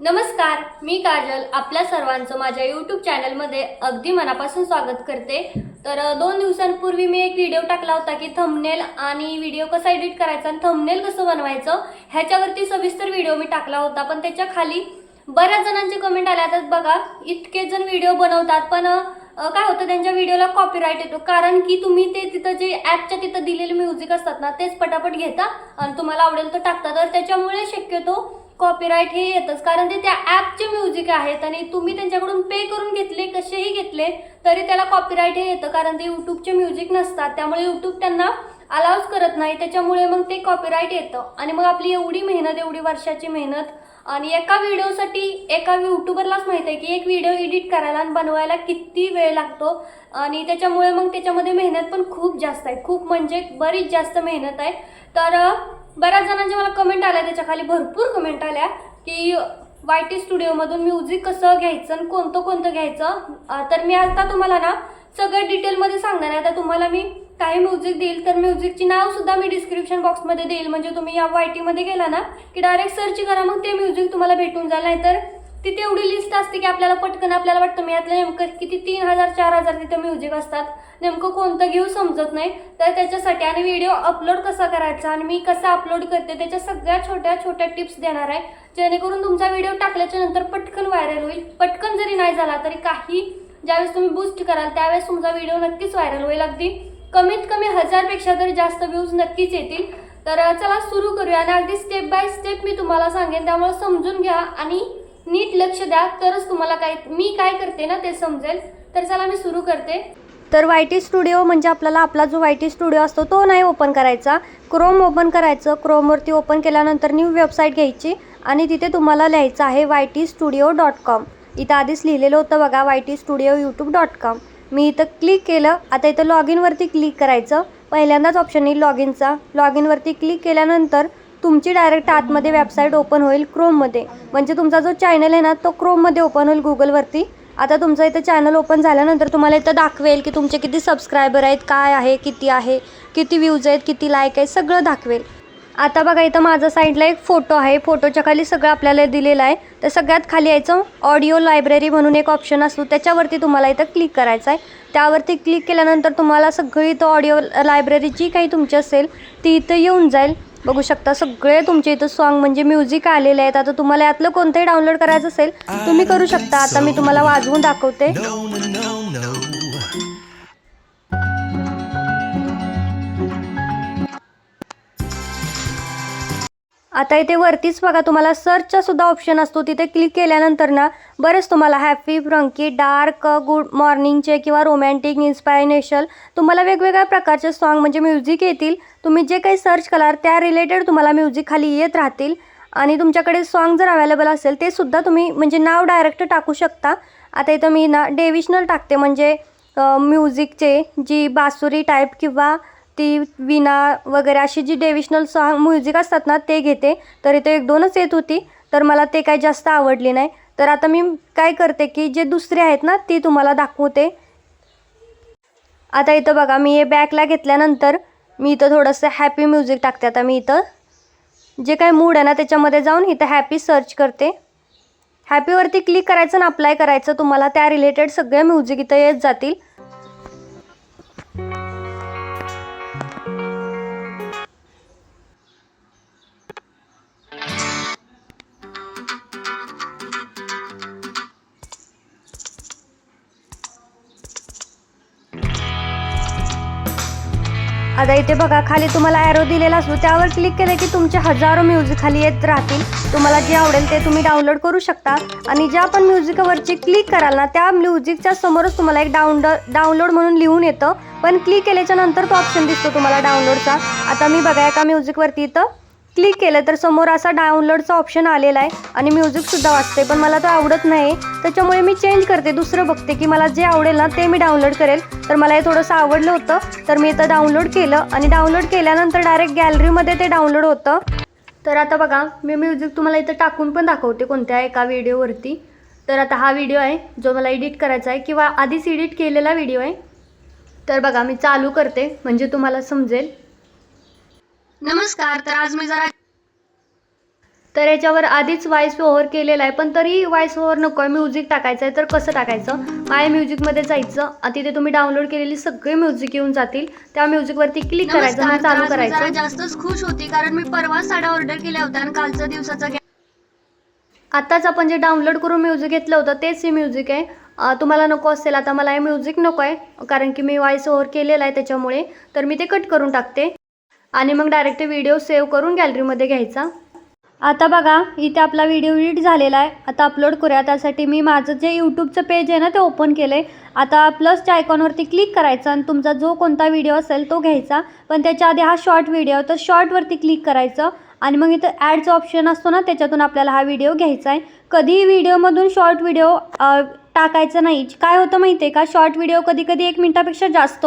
नमस्कार मी काजल. आपल्या सर्वांचं माझ्या यूट्यूब चॅनलमध्ये अगदी मनापासून स्वागत करते. तर दोन दिवसांपूर्वी मी एक व्हिडिओ टाकला होता की थंबनेल आणि व्हिडिओ कसा एडिट करायचा आणि थंबनेल कसं बनवायचं ह्याच्यावरती सविस्तर व्हिडिओ मी टाकला होता. पण त्याच्याखाली बऱ्याच जणांचे कमेंट आल्या बघा इतके जण व्हिडिओ बनवतात पण काय होतं त्यांच्या व्हिडिओला कॉपीराईट येतो. कारण की तुम्ही ते तिथं जे ॲपच्या तिथं दिलेले म्युझिक असतात ना तेच पटापट घेता आणि तुम्हाला आवडेल तर टाकता. तर त्याच्यामुळे शक्यतो कॉपीराईट हे येतच. कारण ते त्या ॲपचे म्युझिक आहेत आणि तुम्ही त्यांच्याकडून पे करून घेतले कसेही घेतले तरी त्याला कॉपीराईट हे येतं. कारण ते यूट्यूबचे म्युझिक नसतात. त्यामुळे यूट्यूब त्यांना अलाउच करत नाही. त्याच्यामुळे मग ते कॉपीराईट येतं. आणि मग आपली एवढी मेहनत एवढी वर्षाची मेहनत आणि एका व्हिडिओसाठी एका यूट्यूबरलाच माहीत आहे की एक व्हिडिओ एडिट करायला आणि बनवायला किती वेळ लागतो. आणि त्याच्यामुळे मग त्याच्यामध्ये मेहनत पण खूप जास्त आहे. खूप म्हणजे बरीच जास्त मेहनत आहे. तर बऱ्याच जणांच्या मला कमेंट आल्या त्याच्याखाली भरपूर कमेंट आल्या की वाय टी स्टुडिओमधून म्युझिक कसं घ्यायचं आणि कोणतं कोणतं घ्यायचं. तर मी आता तुम्हाला ना सगळ्या डिटेलमध्ये सांगणार आहे. आता तुम्हाला मी काही म्युझिक देईल तर म्युझिकची नाव सुद्धा मी डिस्क्रिप्शन बॉक्समध्ये देईल. म्हणजे तुम्ही या वाय टीमध्ये गेला ना की डायरेक्ट सर्च करा मग ते म्युझिक तुम्हाला भेटून जाईल. नाहीतर तिथे एवढी लिस्ट असते की आपल्याला पटकन आपल्याला वाटतं मी यातलं नेमकं किती तीन हजार चार हजार तिथे म्युझिक असतात. नेमकं कोणतं घेऊ समजत नाही. तर त्याच्यासाठी आणि व्हिडिओ अपलोड कसा करायचा आणि मी कसा अपलोड करते त्याच्या सगळ्या छोट्या छोट्या टिप्स देणार आहे. जेणेकरून तुमचा व्हिडिओ टाकल्याच्या नंतर पटकन व्हायरल होईल. पटकन जरी नाही झाला तरी काही ज्यावेळेस तुम्ही बूस्ट कराल त्यावेळेस तुमचा व्हिडिओ नक्कीच व्हायरल होईल अगदी. कमीत कमी हजारपेक्षा तरी जास्त व्ह्यूज नक्कीच येतील तर चला सुरू करूया आणि अगदी स्टेप बाय स्टेप मी तुम्हाला सांगेन त्यामुळे समजून घ्या आणि नीट लक्ष द्या. तरच तुम्हाला काय मी काय करते ना ते समजेल. तर चला मी सुरू करते. तर वाय टी स्टुडिओ म्हणजे आपल्याला आपला जो वाय टी स्टुडिओ असतो तो नाही ओपन करायचा. क्रोम ओपन करायचं. क्रोमवरती ओपन केल्यानंतर न्यू वेबसाईट घ्यायची आणि तिथे तुम्हाला लिहायचं आहे Y T studio dot com इथं आधीच लिहिलेलं होतं बघा Y T studio YouTube dot com मी इथं क्लिक केलं. आता इथं लॉग इनवरती क्लिक करायचं. पहिल्यांदाच ऑप्शन येईल लॉग इनचा लॉग इनवरती क्लिक केल्यानंतर तुमची डायरेक्ट आतमध्ये वेबसाईट ओपन होईल क्रोममध्ये म्हणजे तुमचा जो चॅनल आहे ना तो क्रोममध्ये ओपन होईल गुगलवरती आता तुमचं इथं चॅनल ओपन झाल्यानंतर तुम्हाला इथं दाखवेल की तुमचे किती सबस्क्रायबर आहेत काय आहे किती आहे किती व्ह्यूज आहेत किती लाईक आहेत सगळं दाखवेल. आता बघा इथं माझा साईडला एक फोटो आहे. फोटोच्या खाली सगळं आपल्याला दिलेलं आहे. तर सगळ्यात खाली यायचं ऑडिओ लायब्ररी म्हणून एक ऑप्शन असतो. त्याच्यावरती तुम्हाला इथं क्लिक करायचं आहे. त्यावरती क्लिक केल्यानंतर तुम्हाला सगळी इथं ऑडिओ लायब्ररी जी काही तुमची असेल ती इथं येऊन जाईल. बघू शकता सगळे तुमचे इथं सॉन्ग म्हणजे म्युझिक आलेले आहेत. आता तुम्हाला यातलं कोणतंही डाउनलोड करायचं असेल तुम्ही करू शकता. आता मी तुम्हाला वाजवून दाखवते. आता इथे वरतीच बघा तुम्हाला सर्चचा सुद्धा ऑप्शन असतो. तिथे क्लिक केल्यानंतर ना बरेच तुम्हाला हॅपी फ्रंकी डार्क गुड मॉर्निंगचे किंवा रोमॅन्टिक इन्स्पायरेशनल तुम्हाला वेगवेगळ्या प्रकारचे सॉन्ग म्हणजे म्युझिक येतील. तुम्ही जे काही सर्च कराल त्या रिलेटेड तुम्हाला म्युझिक खाली येत राहतील. आणि तुमच्याकडे सॉन्ग जर अवेलेबल असेल ते सुद्धा तुम्ही म्हणजे नाव डायरेक्ट टाकू शकता. आता इथं मी ना डेविशनल टाकते. म्हणजे म्युझिकचे जी बासुरी टाईप किंवा ती विना वगैरे अशी जी डेविशनल सॉन्ग म्युझिक असतात ना ते घेते. तर इथे एक दोनच येत होती. तर मला ते काही जास्त आवडली नाही. तर आता मी काय करते की जे दुसरे आहेत ना ती तुम्हाला दाखवते. आता इथं बघा मी हे बॅकला घेतल्यानंतर मी इथं थोडंसं हॅपी म्युझिक टाकते. आता मी इथं जे काही मूड आहे ना त्याच्यामध्ये जाऊन इथं हॅपी सर्च करते. हॅपीवरती क्लिक करायचं आणि अप्लाय करायचं तुम्हाला त्या रिलेटेड सगळे म्युझिक इथं येत जातील. आता इथे बघा खाली तुम्हाला ॲरो दिलेला असतो. त्यावर क्लिक केलं की तुमचे हजारो म्युझिक खाली येत राहतील. तुम्हाला जे आवडेल ते तुम्ही डाउनलोड करू शकता. आणि ज्या पण म्युझिकवरची क्लिक कराल ना त्या म्युझिकच्या समोरच तुम्हाला एक डाउनलोड डाउनलोड म्हणून लिहून येतं. पण क्लिक केल्याच्यानंतर तो ऑप्शन दिसतो तुम्हाला डाउनलोडचा आता मी बघा एका म्युझिकवरती इथं क्लिक केलं तर समोर असा डाउनलोडचा ऑप्शन आलेला आहे आणि म्युझिकसुद्धा वाजते पण मला तो आवडत नाही. त्याच्यामुळे मी चेंज करते दुसरं बघते की मला जे आवडेल ना ते मी डाउनलोड करेल. तर मला हे थोडंसं आवडलं होतं तर मी इथं डाउनलोड केलं आणि डाउनलोड केल्यानंतर डायरेक्ट गॅलरीमध्ये ते डाउनलोड होतं. तर आता बघा मी म्युझिक तुम्हाला इथं टाकून पण दाखवते कोणत्या एका व्हिडिओवरती. तर आता हा व्हिडिओ आहे जो मला एडिट करायचा आहे किंवा आधीच एडिट केलेला व्हिडिओ आहे. तर बघा मी चालू करते म्हणजे तुम्हाला समजेल. नमस्कार तर आज मी जरा तर याच्यावर आधीच व्हॉइस ओव्हर केलेला आहे पण तरी व्हॉइस ओव्हर नको आहे. म्युझिक टाकायचं आहे तर कसं टाकायचं? माय म्युझिकमध्ये जायचं तिथे तुम्ही डाउनलोड केलेली सगळे म्युझिक येऊन जातील. त्या म्युझिकवरती क्लिक करायचं आणि चालू करायचं. जास्तच खुश होती कारण मी परवा साड्या ऑर्डर केल्या होत्या आणि कालचा दिवसाचा आत्ताच आपण जे डाउनलोड करून म्युझिक घेतलं होतं तेच हे म्युझिक आहे. तुम्हाला नको असेल आता मला हे म्युझिक नको आहे कारण की मी व्हॉइस ओव्हर केलेला आहे त्याच्यामुळे. तर मी ते कट करून टाकते. आणि मग डायरेक्ट व्हिडिओ सेव्ह करून गॅलरीमध्ये घ्यायचा. आता बघा इथे आपला व्हिडिओ एडिट झालेला आहे. आता अपलोड करूया. त्यासाठी मी माझं जे यूट्यूबचं पेज आहे ना ते ओपन केलं आहे आता प्लसच्या आयकॉनवरती क्लिक करायचं आणि तुमचा जो कोणता व्हिडिओ असेल तो घ्यायचा. पण त्याच्या आधी हा शॉर्ट व्हिडिओ तर शॉर्टवरती क्लिक करायचं. आणि मग इथं ॲडचा ऑप्शन असतो ना त्याच्यातून आपल्याला हा व्हिडिओ घ्यायचा आहे. कधीही व्हिडिओमधून शॉर्ट व्हिडिओ टाकायचं नाही. काय होतं माहिती आहे का? शॉर्ट व्हिडिओ कधी कधी एक मिनटापेक्षा जास्त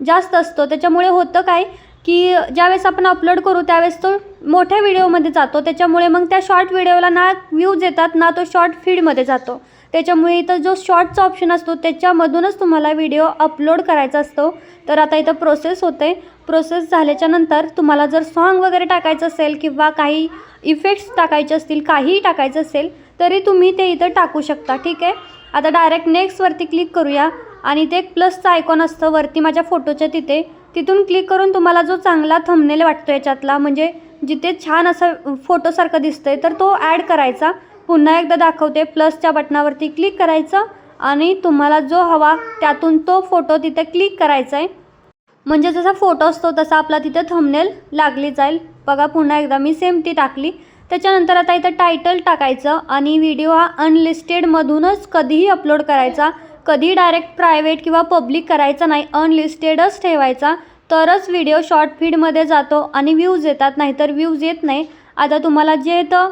जास्त असतो. त्याच्यामुळे होतं काय? की ज्यावेळेस आपण अपलोड करू त्यावेळेस तो मोठ्या व्हिडिओमध्ये जातो. त्याच्यामुळे मग त्या शॉर्ट व्हिडिओला ना व्ह्यूज येतात ना तो शॉर्ट फीडमध्ये जातो. त्याच्यामुळे इथं जो शॉर्टचा ऑप्शन असतो त्याच्यामधूनच तुम्हाला व्हिडिओ अपलोड करायचा असतो. तर आता इथं प्रोसेस होते प्रोसेस झाल्याच्यानंतर तुम्हाला जर सॉन्ग वगैरे टाकायचं असेल किंवा काही इफेक्ट्स टाकायचे असतील काहीही टाकायचं असेल तरी तुम्ही ते इथं टाकू शकता. ठीक आहे? आता डायरेक्ट नेक्स्टवरती क्लिक करूया. आणि ते एक प्लसचं आयकॉन असतं. वरती माझ्या फोटोच्या तिथे तिथून क्लिक करून तुम्हाला जो चांगला थंबनेल वाटतो याच्यातला म्हणजे जिथे छान असं फोटोसारखं आहे तर तो ॲड करायचा. पुन्हा एकदा दाखवते प्लसच्या बटनावरती क्लिक करायचं आणि तुम्हाला जो हवा त्यातून तो फोटो तिथे क्लिक करायचा आहे. म्हणजे जसा फोटो असतो तसा आपला तिथे थंबनेल लागली जाईल. बघा पुन्हा एकदा मी सेम ती टाकली. त्याच्यानंतर आता इथं टायटल टाकायचं आणि व्हिडिओ हा अनलिस्टेडमधूनच कधीही अपलोड करायचा. कधी डायरेक्ट प्रायव्हेट किंवा पब्लिक करायचा नाही अनलिस्टेडच ठेवायचा. तरच व्हिडिओ शॉर्ट फीडमध्ये जातो आणि व्ह्यूज येतात नाहीतर व्ह्यूज येत नाही. आता तुम्हाला जे येतं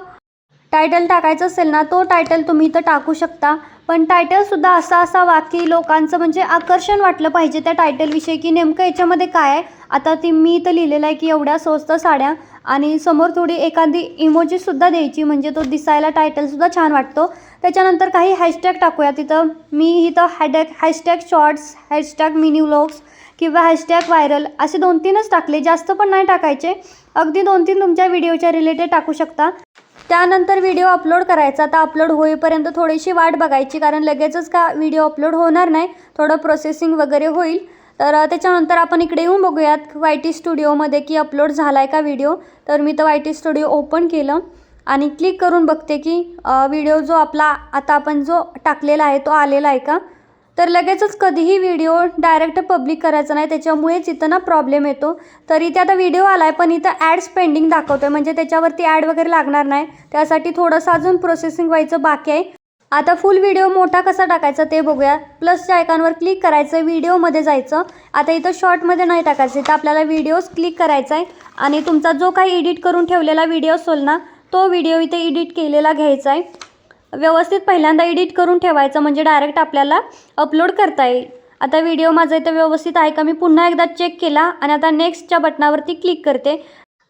टायटल टाकायचं असेल ना तो टायटल तुम्ही इथं टाकू शकता. पण टायटलसुद्धा असा असावा की लोकांचं म्हणजे आकर्षण वाटलं पाहिजे त्या टायटलविषयी की नेमकं याच्यामध्ये काय आहे. आता ती मी इथं लिहिलेलं आहे की एवढ्या स्वस्त साड्या आणि समोर थोडी एखादी इमोजीसुद्धा द्यायची म्हणजे तो दिसायला टायटलसुद्धा छान वाटतो. त्याच्यानंतर काही हॅशटॅग टाकूया. तिथं मी इथं हॅडॅग hashtag shorts hashtag mini vlogs किंवा हॅशटॅग व्हायरल असे दोन तीनच टाकले. जास्त पण नाही टाकायचे. अगदी दोन तीन तुमच्या व्हिडिओच्या रिलेटेड टाकू शकता. त्यानंतर व्हिडिओ अपलोड करायचा. आता अपलोड होईपर्यंत थोडीशी वाट बघायची कारण लगेचच का व्हिडिओ अपलोड होणार नाही थोडं प्रोसेसिंग वगैरे होईल. तर त्याच्यानंतर आपण इकडे येऊन बघूयात वाय टी स्टुडिओमध्ये की अपलोड झाला आहे का व्हिडिओ. तर मी तर वाय टी स्टुडिओ ओपन केलं आणि क्लिक करून बघते की व्हिडिओ जो आपला आता आपण जो टाकलेला आहे तो आलेला आहे का. तर लगेचच कधीही व्हिडिओ डायरेक्ट पब्लिक करायचा नाही त्याच्यामुळेच इथं ना प्रॉब्लेम येतो. तर इथे आता व्हिडिओ आला आहे पण इथं ॲड्स पेंडिंग दाखवतो आहे म्हणजे त्याच्यावरती ॲड वगैरे लागणार नाही. त्यासाठी थोडंसं अजून प्रोसेसिंग व्हायचं बाकी आहे. आता फुल व्हिडिओ मोठा कसा टाकायचा ते बघूया. प्लसच्या आयकॉनवर क्लिक करायचं व्हिडिओमध्ये जायचं. आता इथं शॉर्टमध्ये नाही टाकायचं तर आपल्याला व्हिडिओज क्लिक करायचा आहे. आणि तुमचा जो काही एडिट करून ठेवलेला व्हिडिओ असेल ना तो व्हिडिओ इथे एडिट केलेला घ्यायचा आहे. व्यवस्थित पहिल्यांदा एडिट करून ठेवायचं म्हणजे डायरेक्ट आपल्याला अपलोड करता येईल. आता व्हिडिओ माझा इथं व्यवस्थित आहे का? मी पुन्हा एकदा चेक केला आणि आता नेक्स्टच्या बटनावरती क्लिक करते.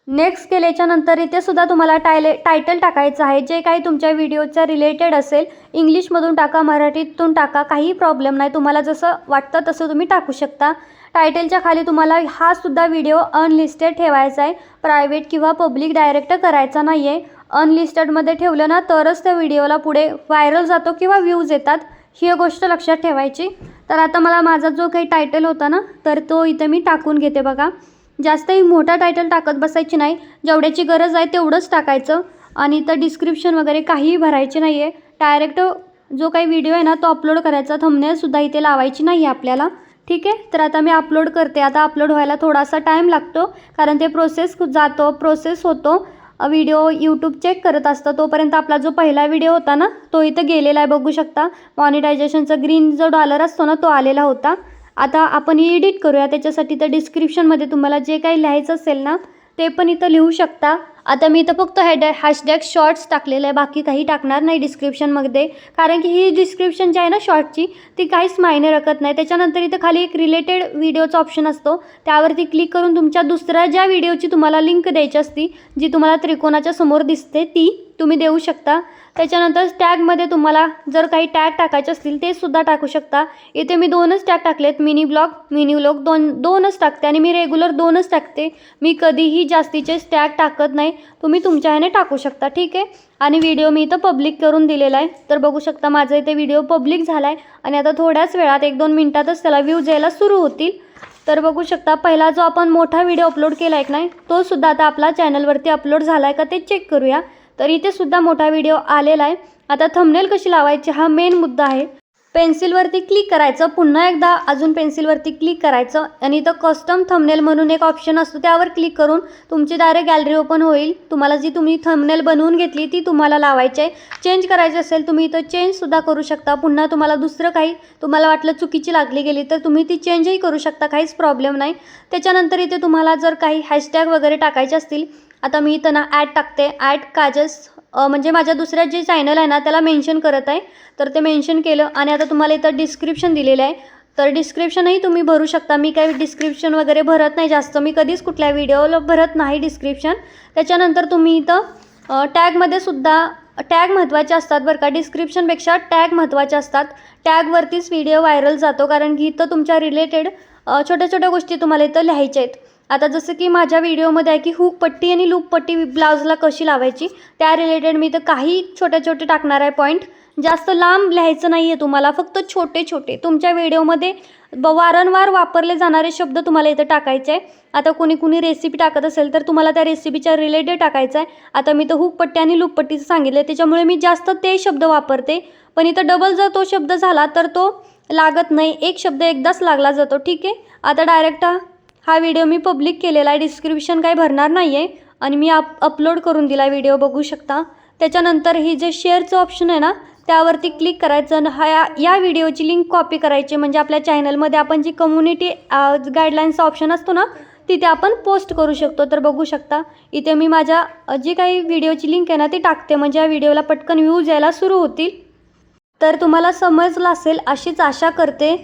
नेक्स्ट केल्याच्यानंतर इथे सुद्धा तुम्हाला टायले टायटल टाकायचं आहे. जे काही तुमच्या व्हिडिओच्या रिलेटेड असेल इंग्लिशमधून टाका मराठीतून टाका काही प्रॉब्लेम नाही. तुम्हाला जसं वाटतं तसं तुम्ही टाकू शकता. टायटलच्या खाली तुम्हाला हा सुद्धा व्हिडिओ अनलिस्टेड ठेवायचा आहे. प्रायव्हेट किंवा पब्लिक डायरेक्ट करायचा नाही आहे अनलिस्टेडमध्ये ठेवलं ना तरच त्या व्हिडिओला पुढे व्हायरल जातो किंवा व्ह्यूज येतात. ही गोष्ट लक्षात ठेवायची. तर आता मला माझा जो काही टायटल होता ना तर तो इथे मी टाकून घेते बघा. जास्तही मोठा टायटल टाकत बसायची नाही. जेवढ्याची गरज आहे तेवढंच टाकायचं. आणि तर डिस्क्रिप्शन वगैरे काहीही भरायचे नाही आहे डायरेक्ट जो काही व्हिडिओ आहे ना तो अपलोड करायचा. थंबनेलसुद्धा इथे लावायची नाही आहे आपल्याला. ठीक आहे? तर आता मी अपलोड करते. आता अपलोड व्हायला थोडासा टाईम लागतो. कारण ते प्रोसेस जातो प्रोसेस होतो. व्हिडिओ यूट्यूब चेक करत असतं. तोपर्यंत आपला जो पहिला व्हिडिओ होता ना तो इथं गेलेला आहे. बघू शकता. मॉनिटायझेशनचा ग्रीन जो डॉलर असतो ना तो आलेला होता. आता आपण एडिट करूया. त्याच्यासाठी तर डिस्क्रिप्शनमध्ये तुम्हाला जे काही लिहायचं असेल ना ते पण इथं लिहू शकता. आता मी इथं फक्त हॅड हॅशटॅग शॉर्ट्स टाकलेलं आहे. बाकी काही टाकणार नाही डिस्क्रिप्शनमध्ये कारण की ही डिस्क्रिप्शन जी आहे ना शॉर्टची ती काहीच मायने रखत नाही. त्याच्यानंतर इथं खाली एक रिलेटेड व्हिडिओचा ऑप्शन असतो. त्यावरती क्लिक करून तुमच्या दुसऱ्या ज्या व्हिडिओची तुम्हाला लिंक द्यायची असती जी तुम्हाला त्रिकोणाच्या समोर दिसते ती तुम्ही देऊ शकता. त्याच्यानंतर टॅगमध्ये तुम्हाला जर काही टॅग टाकायचे असतील ते सुद्धा टाकू शकता. इथे मी दोनच टॅग टाकलेत. मिनी ब्लॉग मिनी व्लॉग दोन दोनच टाकते. आणि मी रेग्युलर दोनच टाकते. मी कधीही जास्तीचे टॅग टाकत नाही. तुम्ही तुमच्या ह्याने टाकू शकता ठीक आहे? आणि व्हिडिओ मी इथं पब्लिक करून दिलेला आहे. तर बघू शकता माझा इथे व्हिडिओ पब्लिक झाला आहे आणि आता थोड्याच वेळात एक दोन मिनटातच त्याला व्ह्यूज यायला सुरू होतील. तर बघू शकता पहिला जो आपण मोठा व्हिडिओ अपलोड केला आहे नाही तो सुद्धा आता आपला चॅनलवरती अपलोड झाला आहे का ते चेक करूया. तर इथे सुद्धा मोठा व्हिडिओ आलेला आहे. आता थंबनेल कशी लावायची हा मेन मुद्दा आहे. पेन्सिलवरती क्लिक करायचं. पुन्हा एकदा अजून पेन्सिलवरती क्लिक करायचं. आणि इथं कस्टम थंबनेल म्हणून एक ऑप्शन असतो त्यावर क्लिक करून तुमची डायरेक्ट गॅलरी ओपन होईल. तुम्हाला जी तुम्ही थंबनेल बनवून घेतली ती तुम्हाला लावायची आहे. चेंज करायची असेल तुम्ही इथं चेंजसुद्धा करू शकता. पुन्हा तुम्हाला दुसरं काही तुम्हाला वाटलं चुकीची लागली गेली तर तुम्ही ती चेंजही करू शकता. काहीच प्रॉब्लेम नाही. त्याच्यानंतर इथे तुम्हाला जर काही हॅशटॅग वगैरे टाकायचे असतील आता मी इथं ना ॲड टाकते. ॲड काजस म्हणजे माझ्या दुसऱ्या जे चॅनल आहे ना त्याला मेन्शन करत आहे. तर ते मेन्शन केलं आणि आता तुम्हाला इथं डिस्क्रिप्शन दिलेलं आहे. तर डिस्क्रिप्शनही तुम्ही भरू शकता. मी काही डिस्क्रिप्शन वगैरे भरत नाही जास्त. मी कधीच कुठल्या व्हिडिओला भरत नाही डिस्क्रिप्शन त्याच्यानंतर तुम्ही इथं टॅगमध्ये सुद्धा टॅग महत्त्वाचे असतात बरं का. डिस्क्रिप्शनपेक्षा टॅग महत्त्वाचे असतात. टॅगवरतीच व्हिडिओ व्हायरल जातो. कारण की इथं तुमच्या रिलेटेड छोट्या छोट्या गोष्टी तुम्हाला इथं लिहायच्या आहेत. आता जसं की माझ्या व्हिडिओमध्ये आहे की हुक पट्टी आणि लूप पट्टी ब्लाऊजला कशी लावायची त्या रिलेटेड मी तर काही छोटे छोटे टाकणार आहे पॉईंट जास्त लांब लिहायचं नाही आहे तुम्हाला फक्त छोटे छोटे तुमच्या व्हिडिओमध्ये ब वारंवार वापरले जाणारे शब्द तुम्हाला इथं टाकायचे आहे. आता कोणी कुणी रेसिपी टाकत असेल तर तुम्हाला त्या रेसिपीच्या रिलेटेड टाकायचं आहे. आता मी तर हुकपट्टी आणि लूपपट्टीचं सांगितलं आहे त्याच्यामुळे मी जास्त ते शब्द वापरते. पण इथं डबल जर तो शब्द झाला तर तो लागत नाही. एक शब्द एकदाच लागला जातो ठीक आहे? आता डायरेक्ट हा व्हिडिओ मी पब्लिक केलेला आहे. डिस्क्रिप्शन काही भरणार नाही आहे आणि मी आप अपलोड करून दिला व्हिडिओ बघू शकता. त्याच्यानंतर ही जे शेअरचं ऑप्शन आहे ना त्यावरती क्लिक करायचं आणि हा या- या व्हिडिओची लिंक कॉपी करायची. म्हणजे आपल्या चॅनलमध्ये आपण जी कम्युनिटी गाईडलाईन्सचा ऑप्शन असतो ना तिथे आपण पोस्ट करू शकतो. तर बघू शकता. इथे मी माझ्या जी काही व्हिडिओची लिंक आहे ना ती टाकते. म्हणजे या व्हिडिओला पटकन व्ह्यूज यायला सुरू होतील. तर तुम्हाला समजलं असेल अशीच आशा करते.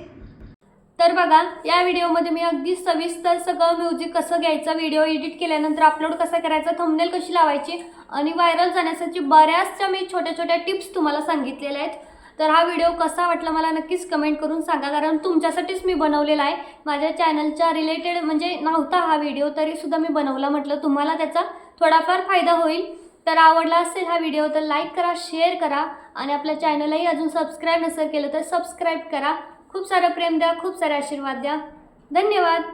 तर बघा या व्हिडिओमध्ये मी अगदी सविस्तर सगळं म्युझिक कसं घ्यायचं व्हिडिओ एडिट केल्यानंतर अपलोड कसं करायचं थंबनेल कशी लावायची आणि व्हायरल जाण्यासाठी बऱ्याचशा मी छोट्या छोट्या टिप्स तुम्हाला सांगितलेल्या आहेत. तर हा व्हिडिओ कसा वाटला मला नक्कीच कमेंट करून सांगा कारण तुमच्यासाठीच मी बनवलेला आहे. माझ्या चॅनलच्या रिलेटेड म्हणजे नव्हता हा व्हिडिओ तरीसुद्धा मी बनवला म्हटलं तुम्हाला त्याचा थोडाफार फायदा होईल. तर आवडला असेल हा व्हिडिओ तर लाईक करा शेअर करा आणि आपल्या चॅनलही अजून सबस्क्राईब नसेल केलं तर सबस्क्राईब करा. खूप सारं प्रेम द्या खूप सारे आशीर्वाद द्या. धन्यवाद.